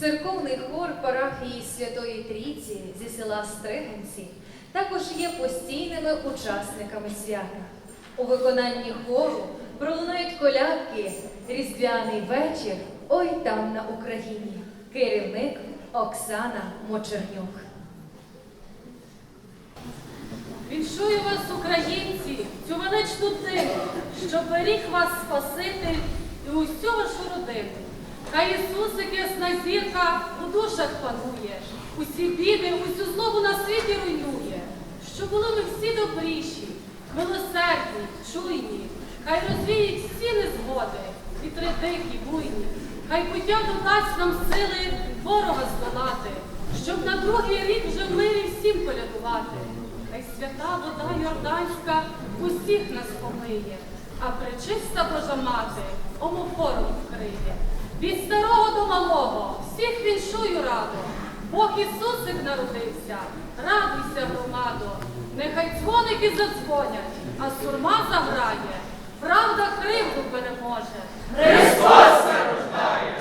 Церковний хор парафії Святої Трійці зі села Стригенці також є постійними учасниками свята. У виконанні хору пролунають колядки Різдвяний вечір Ой там на Україні. Керівник Оксана Мочернюк. Віншую вас, українці, цю величну диву, що беріг вас Спаситель і усю вашу родину. Хай Ісусик, ясна зірка, у душах панує, усі біди, усю злобу на світі руйнує, що були ми всі добріші, милосердні, чуйні, хай розвіють всі незгоди, вітри дикі, буйні, хай пуття додасть нам сили ворога здолати, щоб на другий рік вже мирі всім колядувати. Хай свята вода Йорданська усіх нас помиє, а пречиста Божа мати омофором вкриє. Від старого до малого всіх віншую радо. Бог Ісусик народився, радуйся, громадо. Нехай дзвоники задзвонять, а сурма заграє. Правда кривду переможе. Христос Різдвяний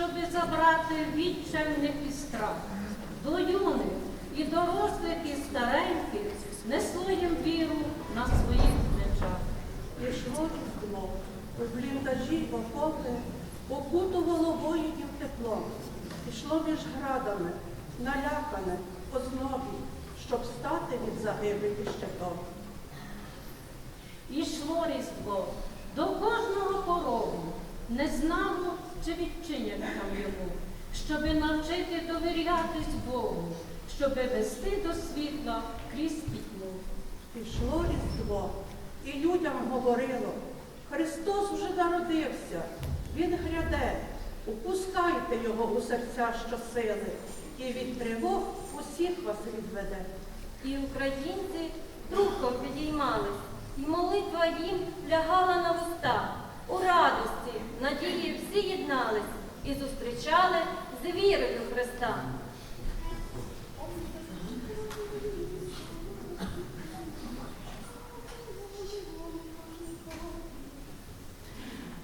щоби забрати відчайних і страх. До юних і дорослих, і стареньких несло їм віру на своїх плечах. Ішло різдво, у бліндажі окопи, окутувало воїнів теплом. Ішло між градами, налякане, по знобі, щоб стати від загибелі щитом. Ішло різдво до кожного порогу, не знало, чи відчинять там йому, щоби навчити довірятись Богу, щоби вести до світла крізь пітьму. Пішло різдво, і людям говорило, Христос вже народився, Він гряде, упускайте його у серця щосили, і від тривог усіх вас відведе. І українці духом підіймались, і молитва їм лягала на вуста. У радості, надії всі єднались і зустрічали з вірою Христа.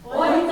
Ой,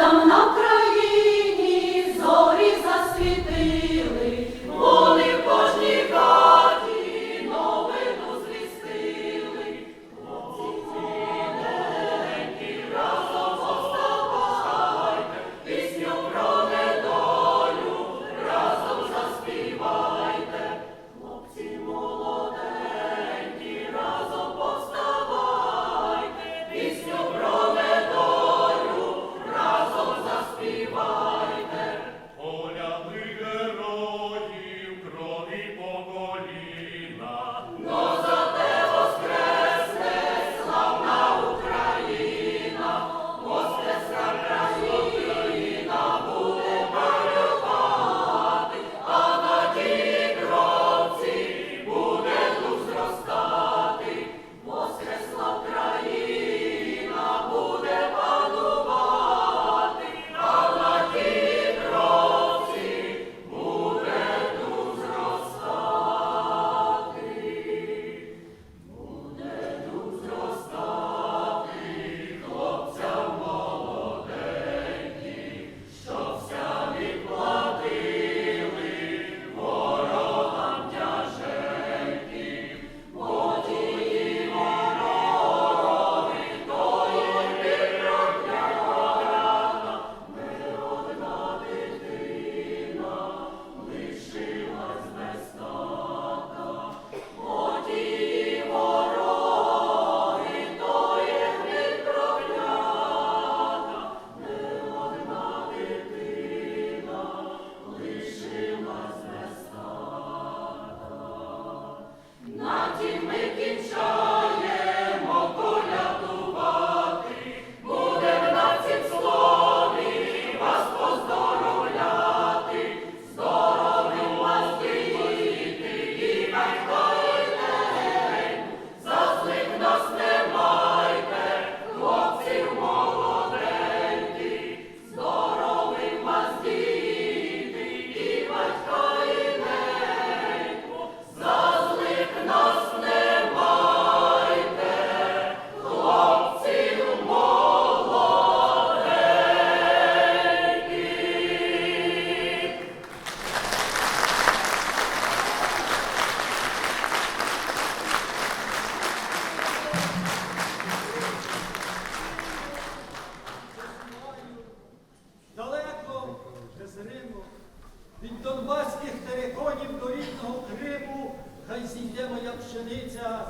пшениця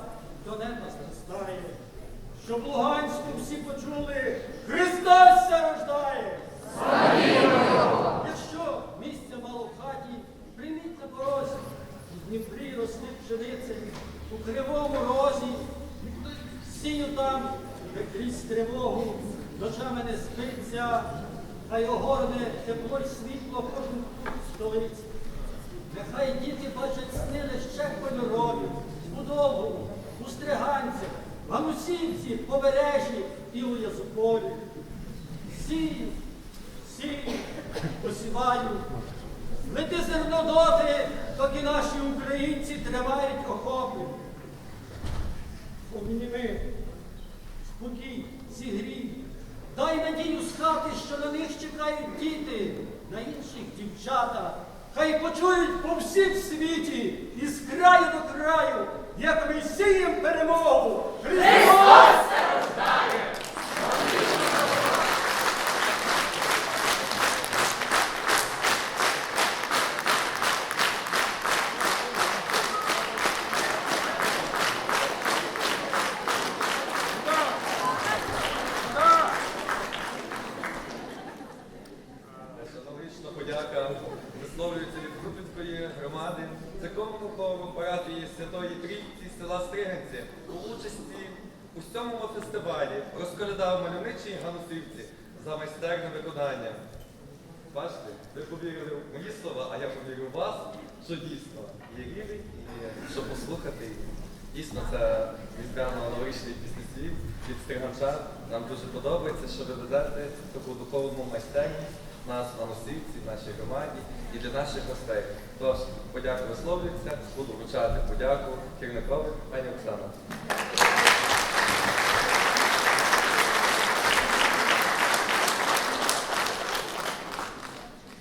до неба зростає. Щоб Луганську всі почули, Христос ся рождає! Якщо місця мало в хаті, прийміть на порозі. У Дніпрі росли пшениці, у кривому розі. Сію там, де крізь тривогу, ночами не спиться, хай огорне тепло й світло кожен тут столиці. Нехай діти бачать сни ще кольорові, Довгому, у Стриганцях, Ганусівці, Побережі і у Язукові. Сію, сію, посіваю. Лети зерно доти, доки наші українці тримають окопи. Обніми, спокій, зігрій, дай надію з хати, що на них чекають діти, на інших дівчата. Хай почують по всім світі і з краю до краю, як ми перемогу. Христос! Аналогічна подяка висловлюється від Крупінської громади, церковному хору парафії Святої Трійці села Стриганці у участі у сьомому фестивалі розколядав мальовничій ганусівці за майстерне виконання. Бачите, ви повірили в мої слова, а я повірю в вас, що дійсно є рівень і що послухати. Дійсно, це різдвяно-новорічний піснеслів від стриганчан. Нам дуже подобається, що ви ведете таку духовну майстерність нас на носівці, в нашій громаді і для наших гостей. Тож, подяку висловлюється, буду вручати подяку керівникові пані Оксана.